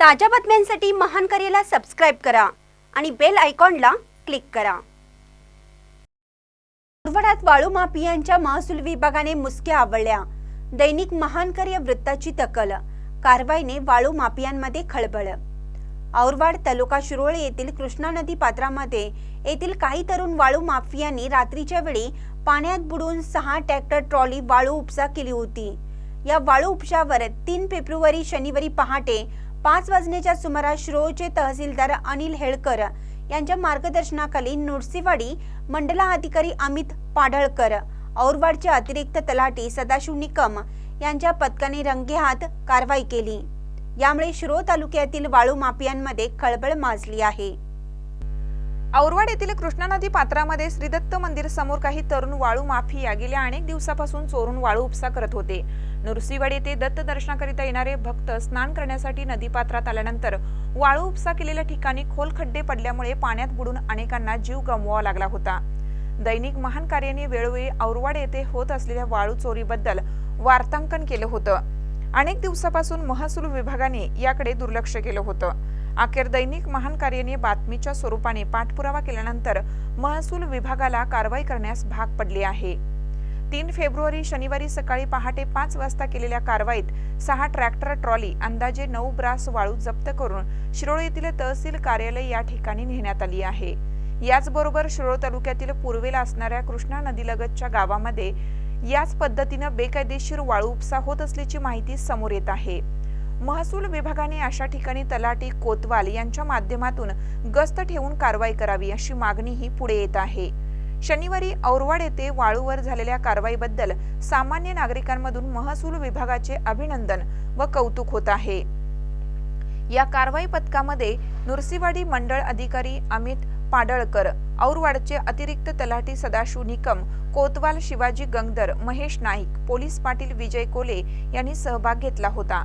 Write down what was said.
ताज्या बातम्यांसाठी महान करेला सबस्क्राईब करा आणि बेल आयकॉनला क्लिक करा. मुरबाडात वाळू माफियांच्या महसूल विभागाने मुसक्या आवळल्या. दैनिक महान कार्य वृत्ताची दखल. कारवाईने वाळू माफियांमध्ये खळबळ. औरवाड तालुका शिरोळ येथील कृष्णा नदी पात्रामध्ये येथील काही तरुण वाळू माफियांनी रात्रीच्या वेळी पाण्यात बुडून सहा ट्रॅक्टर ट्रॉली वाळू उपसा केली होती. या वाळू उपशावर तीन फेब्रुवारी शनिवारी पहाटे पाच वाजण्याच्या सुमारास शिरोळचे तहसीलदार अनिल हेळकर यांच्या मार्गदर्शनाखाली नुडसीवाडी मंडला अधिकारी अमित पाडळकर औरवाडचे अतिरिक्त तलाठी सदाशिव निकम यांच्या पथकाने रंगेहात कारवाई केली. यामुळे शिरो तालुक्यातील वाळू माफियांमध्ये खळबळ माजली आहे. औरवाड येथील कृष्णा नदी पात्रामध्ये श्रीदत्त मंदिर समोर काही तरुण वाळू माफिया गेल्या अनेक दिवसापासून चोरून वाळू उपसा करत होते. नृसिंहवाडी येथे दत्त दर्शनाकरिता येणारे भक्त स्नान करण्यासाठी नदी पात्रात आल्यानंतर वाळू उपसा केलेल्या ठिकाणी खोल खड्डे पडल्यामुळे पाण्यात बुडून अनेकांना जीव गमवावा लागला होता. दैनिक महान कार्याने वेळोवेळी औरवाड येथे होत असलेल्या वाळू चोरीबद्दल वार्तांकन केलं होतं. अनेक दिवसापासून महसूल विभागाने याकडे दुर्लक्ष केलं होतं. अखेर दैनिक महान कार्याने बातमीच्या स्वरूपाने पाठपुरावा केल्यानंतर महसूल विभागाला कारवाई करण्यास भाग पडले आहे. तीन फेब्रुवारी शनिवारी सकाळी पहाटे पाच वाजता केलेल्या कारवाईत सहा ट्रॅक्टर ट्रॉली अंदाजे नऊ ब्रास वाळू जप्त करून शिरोळ येथील तहसील कार्यालय या ठिकाणी नेण्यात आली आहे. याचबरोबर शिरोळ तालुक्यातील पूर्वेला असणाऱ्या कृष्णा नदीलगतच्या गावामध्ये याच पद्धतीनं बेकायदेशीर वाळू उपसा होत असल्याची माहिती समोर येत आहे. महसूल विभागाने अशा ठिकाणी तलाठी कोतवाल यांच्या माध्यमातून गस्त ठेवून कारवाई करावी अशी मागणीही पुढे येत आहे. शनिवारी औरवाड येथे वाळूवर झालेल्या कारवाईबद्दल सामान्य नागरिकांमधून महसूल विभागाचे अभिनंदन व कौतुक होत आहे. या कारवाई पथकामध्ये नुरसीवाडी मंडळ अधिकारी अमित पाडळकर औरवाडचे अतिरिक्त तलाठी सदाशिव निकम कोतवाल शिवाजी गंगदर महेश नाईक पोलीस पाटील विजय कोले यांनी सहभाग घेतला होता.